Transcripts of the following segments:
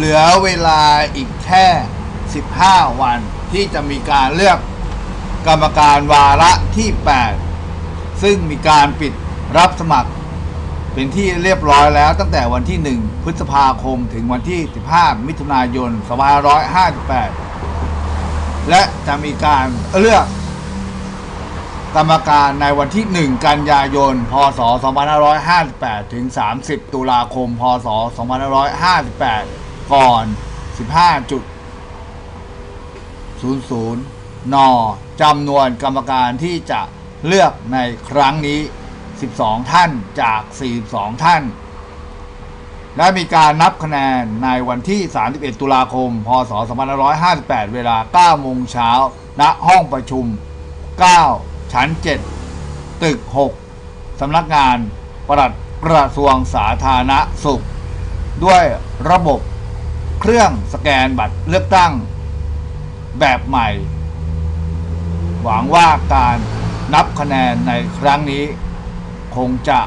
เหลือเวลาอีกแค่ 15 วัน ที่จะมีการเลือกกรรมการวาระที่ 8 ซึ่งมีการปิดรับสมัคร เป็นที่เรียบร้อยแล้วตั้งแต่วันที่ 1 พฤษภาคมถึงวันที่ 15 มิถุนายน 2558 และจะมีการเลือกกรรมการในวันที่ 1 กันยายน พศ 2558 ถึง 30 ตุลาคม พศ 2558 ก่อน 15.00 น จำนวนกรรมการที่จะเลือกในครั้งนี้ 12 ท่านจาก 42 ท่าน และมีการนับคะแนนในวันที่ 31 ตุลาคม พศ 2558 เวลา 9 โมงเช้า ณ ห้องประชุม 9 ชั้น 7 ตึก 6 สำนักงานปลัดกระทรวงสาธารณสุข ด้วยระบบ เครื่องสแกนบัตรเลือกตั้ง แบบใหม่ หวังว่าการนับคะแนนในครั้งนี้ คงจะ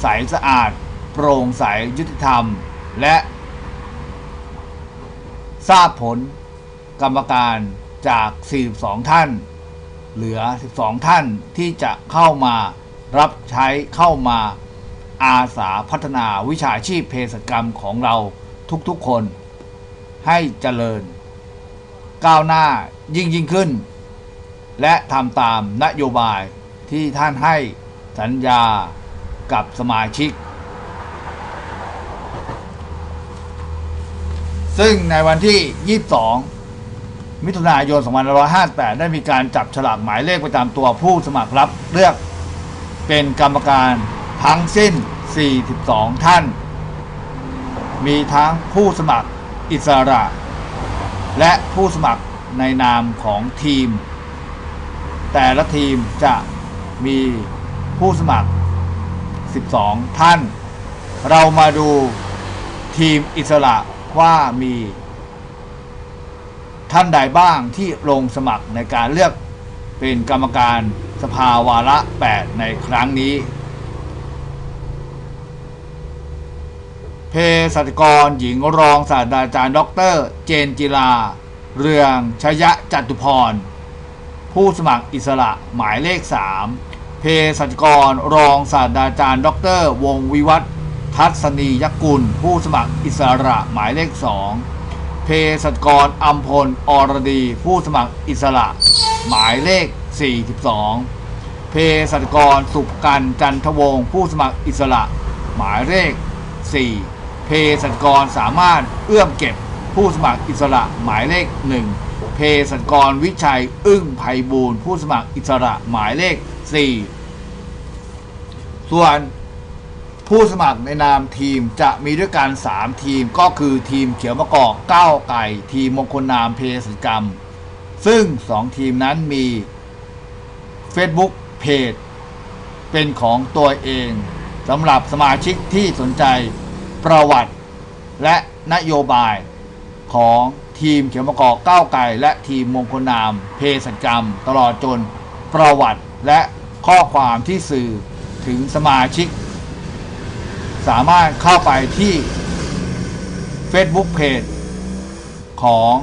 ใสสะอาด โปร่งใสยุติธรรม และ ทราบผลกรรมการจาก 42 ท่าน เหลือ 12 ท่านที่จะเข้ามารับใช้เข้ามาอาสาพัฒนาวิชาชีพเภสัชกรรมของเรา ทุกๆคนให้เจริญ ก้าวหน้ายิ่งยิ่งขึ้น และทำตามนโยบายที่ท่านให้สัญญากับสมาชิก ซึ่งในวันที่ 22 มิถุนายน 2558 ได้มีการจับฉลากหมายเลขประจำตัวผู้สมัครรับเลือกเป็นกรรมการทั้งสิ้น 42 ท่าน มีทั้งผู้สมัครอิสระ และผู้สมัครในนามของทีม แต่ละทีมจะมีผู้สมัคร 12 ท่าน เรามาดูทีมอิสระว่ามี ท่านใดบ้างที่ลงสมัครในการเลือกเป็นกรรมการสภาวาระ 8 ในครั้งนี้ เภสัชกรหญิงรองศาสตราจารย์ดรเจนจิลา เรืองชยะจัตุพร ผู้สมัครอิสระหมายเลข 3 เภสัชกรรองศาสตราจารย์ดรวงศ์วิวัฒน์ทัศนียกุล ผู้สมัครอิสระหมายเลข 2 เภสัชกรอัมพลอรดี ผู้สมัครอิสระหมายเลข 42 เภสัชกรสุกันจันทวงศ์ผู้สมัครอิสระหมายเลข 4 เภสัชกรสามารถเอื้อมเก็บผู้สมัครอิสระหมายเลข 1 เภสัชกรวิชัยอึ้งไพบูลผู้สมัครอิสระหมายเลข 4 ส่วนผู้สมัครในนามทีมจะมีด้วยกัน 3 ทีมก็คือทีมเขียวมะกอกก้าวไก่ ทีมมงคลนามเภสัชกรรม ซึ่ง 2 ทีมนั้นมี Facebook เพจเป็นของตัวเองสำหรับสมาชิกที่สนใจ ประวัติและนโยบายของทีมเขียวมะกอกก้าวไก่และทีมมงคลนามเภสัชกรรม ตลอดจนประวัติและข้อความที่สื่อถึงสมาชิก สามารถเข้าไปที่ Facebook Page ของ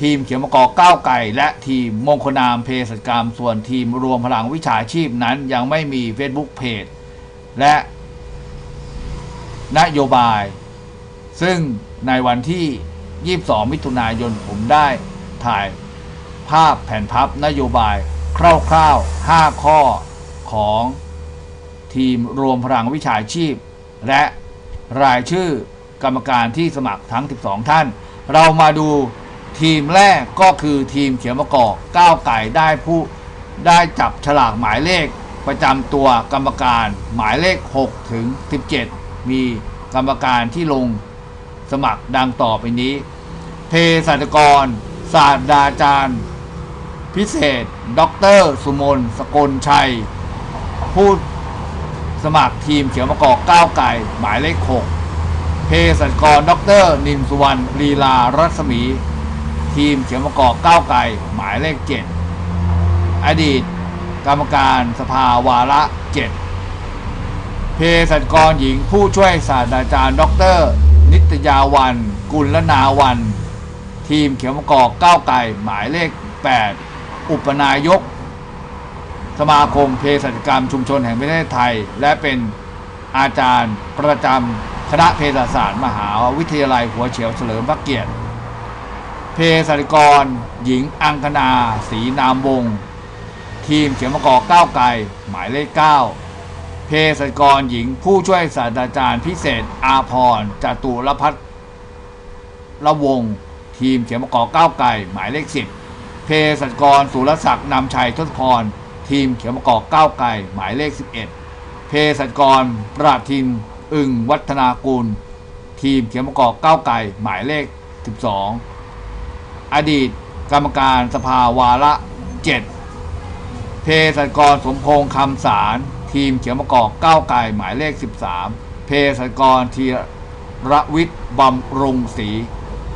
ทีมเขียวมะกอกก้าวไก่ และทีมมงคลนามเภสัชกรรม ส่วนทีมรวมพลังวิชาชีพนั้นยังไม่มี Facebook Page และ นโยบาย ซึ่งในวันที่ 22 มิถุนายนผมได้ถ่ายภาพแผ่นพับนโยบายคร่าวๆ 5 ข้อของทีมรวมพลังวิชาชีพ และรายชื่อกรรมการที่สมัครทั้ง 12 ท่าน เรามาดูทีมแรกก็คือทีมเขียวมะกอกก้าวไก่ได้ผู้ได้จับฉลากหมายเลขประจำตัวกรรมการหมายเลข 6 ถึง 17 มีกรรมการที่ลงสมัครดังต่อไปนี้ เภสัชกร ศาสตราจารย์ พิเศษด็อกเตอร์สุมนสกลชัย ผู้สมัครทีมเขียวมะกอกก้าวไก่หมายเลข6เภสัชกรด็อกเตอร์นินสุวรรณลีลารัศมี ทีมเขียวมะกอกก้าวไก่หมายเลข7อดีต กรรมการสภาวาระ7 เภสัชกรหญิงผู้ช่วยศาสตราจารย์ ดร นิตยาวัน กุลนาวัน ทีมเขียวมะกอกก้าวไก่หมายเลข 8 อุปนายก สมาคมเภสัชกรรมชุมชนแห่งประเทศไทย และเป็นอาจารย์ประจำคณะเภสัชศาสตร์มหาวิทยาลัยหัวเฉียวเฉลิมพระเกียรติเภสัชกร หญิงอังคณาศรีนามวงศ์ทีมเขียวมะกอกก้าวไก่หมายเลข 9 เภสัชกรหญิง ผู้ช่วยศาสตราจารย์พิเศษ อาพรจตุรพัฒน์ละวง ทีมเขียวมะกอกก้าวไก่ หมายเลข10เภสัชกรสุรศักดิ์นำชัยทศพร ทีมเขียวมะกอกก้าวไก่หมายเลข11เภสัชกรประทินอึ่งวัฒนากุลทีมเขียวมะกอกก้าวไก่หมายเลข12อดีตกรรมการสภาวาระ7เภสัชกรสมพงษ์คำสาร ทีมเขียวมะกอกก้าวไก่หมายเลข 13เภสัชกรธีรวิทย์บำรุงศรี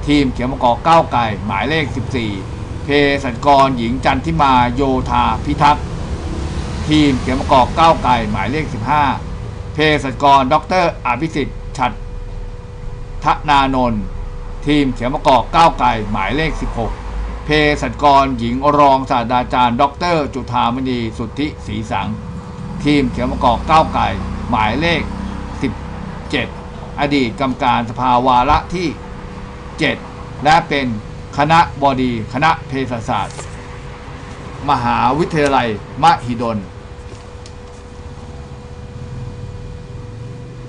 ทีมเขียวมะกอกก้าวไก่หมายเลข 14เภสัชกรหญิงจันทิมาโยธาพิทักษ์ทีมเขียวมะกอกก้าวไก่หมายเลข 15เภสัชกรดรอภิสิทธิ์ฉัดทนานนท์ทีมเขียวมะกอกก้าวไก่หมายเลข 16เภสัชกรหญิงรองศาสตราจารย์ ดร จุธามณีสุทธิศรีสัง ทีมเขียวมะกอกก้าวไก่ หมายเลข 17 อดีตกรรมการสภาวาระที่ 7 และเป็นคณะบดีคณะเภสัชศาสตร์ มหาวิทยาลัยมหิดล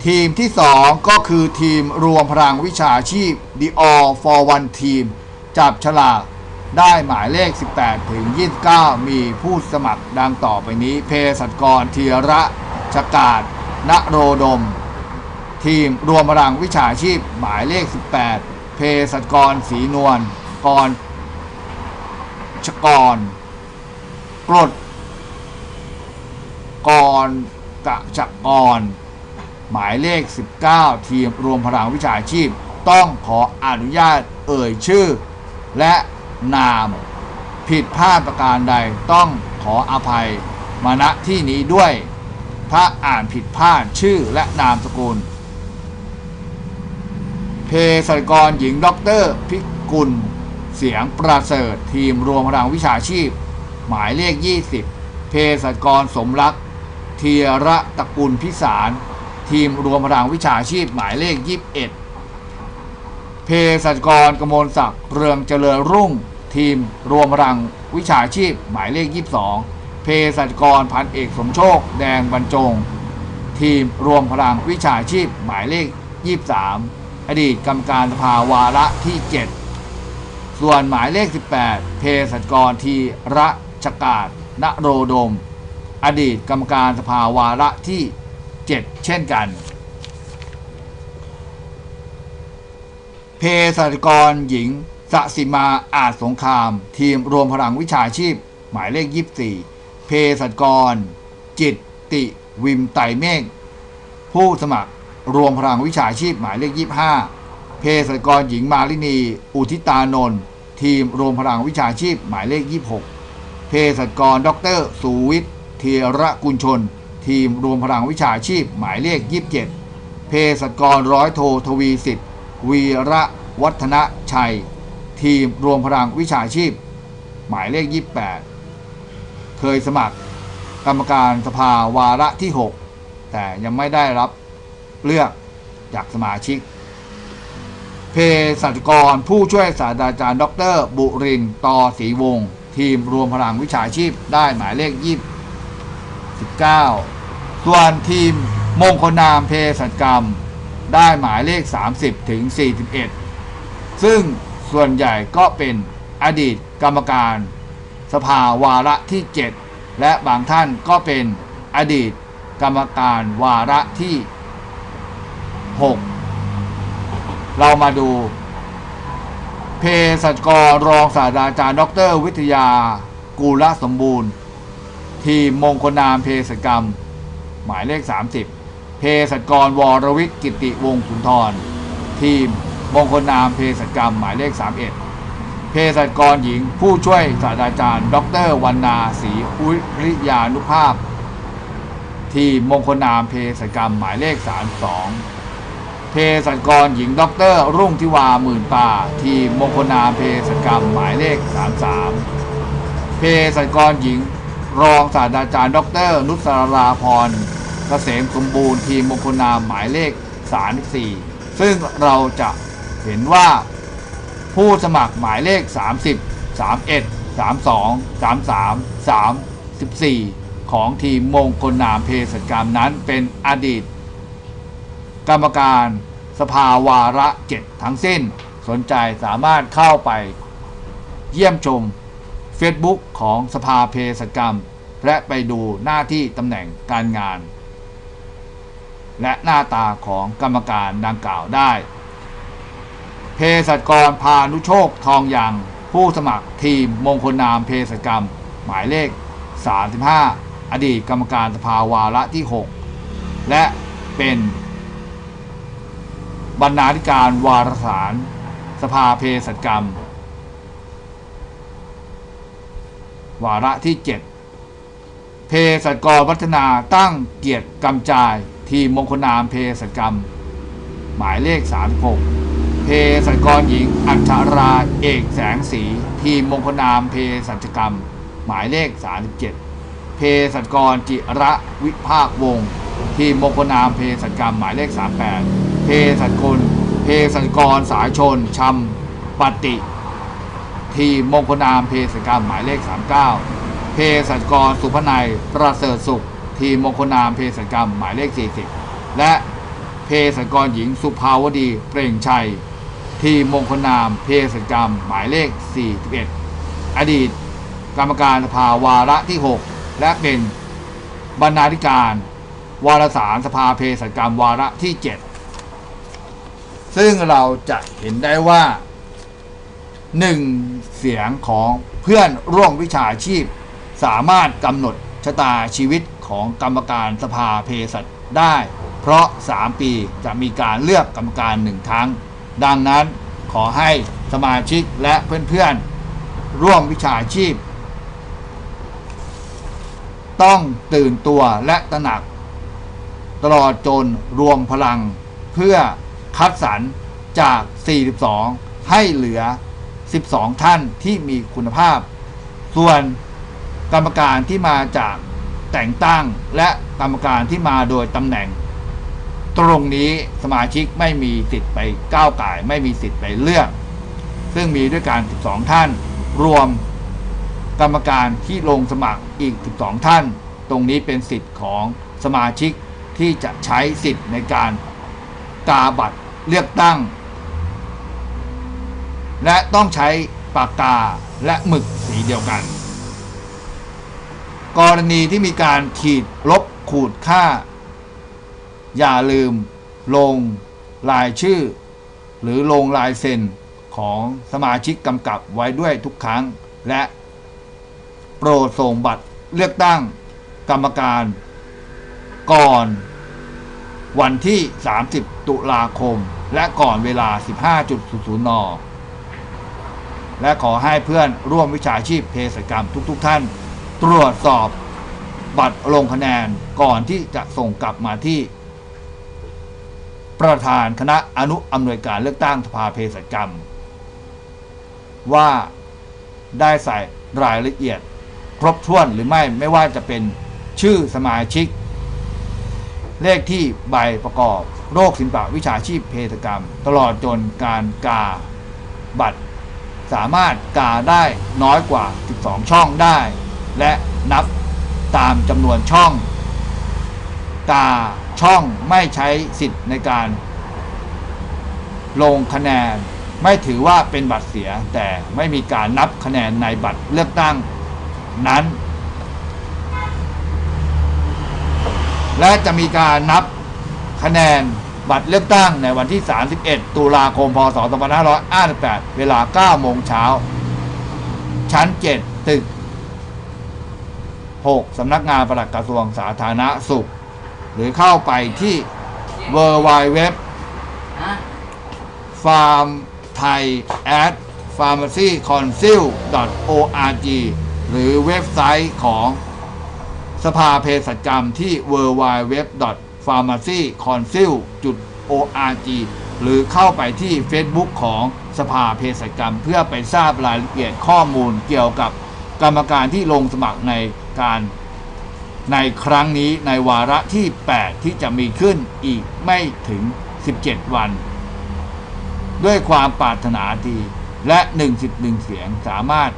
ทีมที่ 2 ก็คือทีมรวมพลังวิชาชีพ The All for One Team จับฉลาก ได้หมายเลข 18 ถึง 29 มีผู้สมัครดังต่อไปนี้ เพศสัชกรธียระชกาดณโรดม ทีมรวมพลังวิชาชีพหมายเลข 18 เพศสักรศรีนวลกรชกรกรดกรกะจักกร หมายเลข 19 ทีมรวมพลังวิชาชีพ ต้องขออนุญาตเอ่ยชื่อ และ นาม ผิดพลาดประการใดต้องขออภัยมาณที่นี้ด้วยถ้าอ่านผิดพลาดชื่อและนามสกุลเภสัชกรหญิงด็อกเตอร์พิกุล เสียงประเสริฐทีมรวมพลังวิชาชีพ หมายเลข 20เภสัชกรสมรักเทียระตระกุลพิสาร ทีมรวมพลังวิชาชีพหมายเลข 21เภสัชกรกมลศักดิ์เรืองเจริญรุ่ง ทีม รวมพลังวิชาชีพ หมายเลข 22 เภสัชกรพันเอกสมโชค แดงบรรจง ทีมรวมพลังวิชาชีพ หมายเลข 23 อดีตกรรมการสภาวาระที่ 7 ส่วนหมายเลข 18 เภสัชกรทีระชกาดณโรดม อดีตกรรมการสภาวาระที่ 7 เช่นกันเภสัชกรหญิง สสิมาอาจสงคราม ทีมรวมพลังวิชาชีพ หมายเลข 24เภสัชกร จิตติ วิมไตรเมฆผู้สมัครรวมพลังวิชาชีพหมายเลข 25เภสัชกรหญิงมาลินี อุทิตานนท์ทีมรวมพลังวิชาชีพหมายเลข 26 เภสัชกรดอกเตอรสุวิทย์เทียระกุลชน ทีมรวมพลังวิชาชีพหมายเลข 27 เภสัชกรร้อยโททวีสิทธิ์ วีระวัฒนชัย ทีมรวมพลังวิชาชีพ หมายเลข 28 เคยสมัครกรรมการสภาวาระที่ 6 แต่ยังไม่ได้รับเลือกจากสมาชิกเภสัชกรผู้ช่วยศาสตราจารย์ ดร บุรินต์ตอศรีวงศ์ทีมรวมพลังวิชาชีพได้หมายเลข 29 ส่วนทีมมงคลนามเภสัชกรรม ได้หมายเลข 30 ถึง 41 ซึ่ง ส่วนใหญ่ก็เป็นอดีตกรรมการ สภาวาระที่ 7 และบางท่านก็เป็นอดีตกรรมการวาระที่ 6 เรามาดูเภสัชกรรองศาสตราจารย์ ดร วิทยา กูลสมบูรณ์ ทีมมงคลนามเภสัชกรรม หมายเลข 30เภสัชกรวรวิทย์กิติวงศ์สุนทร ทีม มงคลนามเภสัชกรรมหมายเลข 31เภสัชกรหญิง ผู้ช่วยศาสตราจารย์ ดรวรรณาศรีอุริยานุภาพ ทีมมงคลนามเภสัชกรรมหมายเลข 32เภสัชกรหญิงด็อกเตอร์รุ่งทิวาหมื่นป่า ทีมมงคลนามเภสัชกรรมหมายเลข 33เภสัชกรหญิง รองศาสตราจารย์ด็อกเตอร์นุสราพรเกษมสมบูรณ์ทีมมงคลนามหมายเลข 34 ซึ่งเราจะ เห็นว่าผู้สมัครหมายเลข 30 31 32 33 34 ของทีมมงคลนามเภสัชกรรมนั้นเป็นอดีต กรรมการสภาวาระเจ็ดทั้งสิ้น สนใจสามารถเข้าไปเยี่ยมชม Facebook ของสภาเภสัชกรรม และไปดูหน้าที่ตำแหน่งการงาน และหน้าตาของกรรมการดังกล่าวได้ เภสัชกรพานุโชคทองยังผู้สมัครทีมมงคลนามเภสัชกรรม หมายเลข 35 อดีตกรรมการสภาวาระที่ 6 และเป็นบรรณาธิการวารสาร สภาเภสัชกรรม วาระที่ 7 เภสัชกรวัฒนาตั้งเกียรติกำจาย ทีมมงคลนามเภสัชกรรม หมายเลข 36 เภสัชกรหญิง อัญชาราเอกแสงสี ทีมมงคลนามเภสัชกรรม หมายเลข 37 เภสัชกรจิระวิภาควง ทีมมงคลนามเภสัชกรรม หมายเลข 38 เภสัชกรเภสัชกรสายชนชำปฏิ ทีมมงคลนามเภสัชกรรม หมายเลข 39 เภสัชกรสุพนัยประเสริฐสุข ทีมมงคลนามเภสัชกรรม หมายเลข 40 และเภสัชกรหญิงสุภาวดี เปล่งชัย ทีมงคลนามเภสัชกรรม หมายเลข 41 อดีต กรรมการสภาวาระที่ 6 และเป็นบรรณาธิการ วารสารสภาเภสัชกรรมวาระที่ 7 ซึ่งเราจะเห็นได้ว่าหนึ่งเสียงของเพื่อนร่วมวิชาชีพ สามารถกำหนดชะตาชีวิตของกรรมการสภาเภสัชได้ เพราะ 3 ปีจะมีการเลือกกรรมการหนึ่งครั้ง ดังนั้นขอให้สมาชิกและเพื่อนๆ ร่วมวิชาชีพ ต้องตื่นตัวและตระหนัก ตลอดจนรวมพลังเพื่อคัดสรรจาก 42 ให้เหลือ 12 ท่านที่มีคุณภาพ ส่วนกรรมการที่มาจากแต่งตั้งและกรรมการที่มาโดยตำแหน่ง ตรงนี้สมาชิกไม่มีสิทธิ์ไปก้าวไก่ไม่มีสิทธิ์ไปเลือก ซึ่งมีด้วยกัน12 ท่าน รวมกรรมการที่ลงสมัครอีก 12 ท่าน ตรงนี้เป็นสิทธิ์ของสมาชิกที่จะใช้สิทธิ์ในการกาบัตรเลือกตั้ง และต้องใช้ปากกาและหมึกสีเดียวกัน กรณีที่มีการขีดลบขูดค่า อย่าลืมลงรายชื่อ หรือลงลายเซ็นของสมาชิกกำกับไว้ด้วยทุกครั้ง และโปรดส่งบัตรเลือกตั้งกรรมการ ก่อน วันที่ 30 ตุลาคม และก่อนเวลา 15.00 น และขอให้เพื่อนร่วมวิชาชีพเภสัชกรรมทุก ๆทท่าน ตรวจสอบบัตรลงคะแนนก่อนที่จะส่งกลับมาที่ ประธานคณะอนุอำนวยการเลือกตั้งสภาเภสัชกรรม ว่าได้ใส่รายละเอียดครบถ้วนหรือไม่ไม่ว่าจะเป็นชื่อสมาชิก เลขที่ใบประกอบโรคศิลปะวิชาชีพเภสัชกรรม ตลอดจนการกาบัตร สามารถกาได้น้อยกว่า 12 ช่องได้ และนับตามจำนวนช่อง กาช่องไม่ใช้สิทธิ์ในการ ลงคะแนน ไม่ถือว่าเป็นบัตรเสีย แต่ไม่มีการนับคะแนนในบัตรเลือกตั้งนั้น และจะมีการนับคะแนนบัตรเลือกตั้งในวันที่ 31 ตุลาคม พศ 2558 เวลา 9 โมงเช้า ชั้น 7 ตึก 6 สำนักงานปลัดกระทรวงสาธารณสุข หรือเข้าไปที่ w w w farm thai at pharmacy council org หรือเว็บไซต์ของสภาเภสัชกรรมที่ w w w pharmacy council org หรือเข้าไปที่ Facebook ของสภาเภสัชกรรม เพื่อไปทราบรายละเอียดข้อมูลเกี่ยวกับกรรมการที่ลงสมัครในการ ในครั้งนี้ในวาระที่ 8 ที่จะมีขึ้นอีกไม่ถึง 17 วัน ด้วยความปรารถนาดีและ1สิทธิ์หนึ่งเสียงสามารถ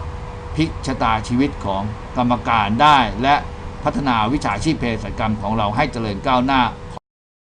พลิกชะตาชีวิตของกรรมการได้และพัฒนาวิชาชีพเภสัชกรรมของเราให้เจริญก้าวหน้า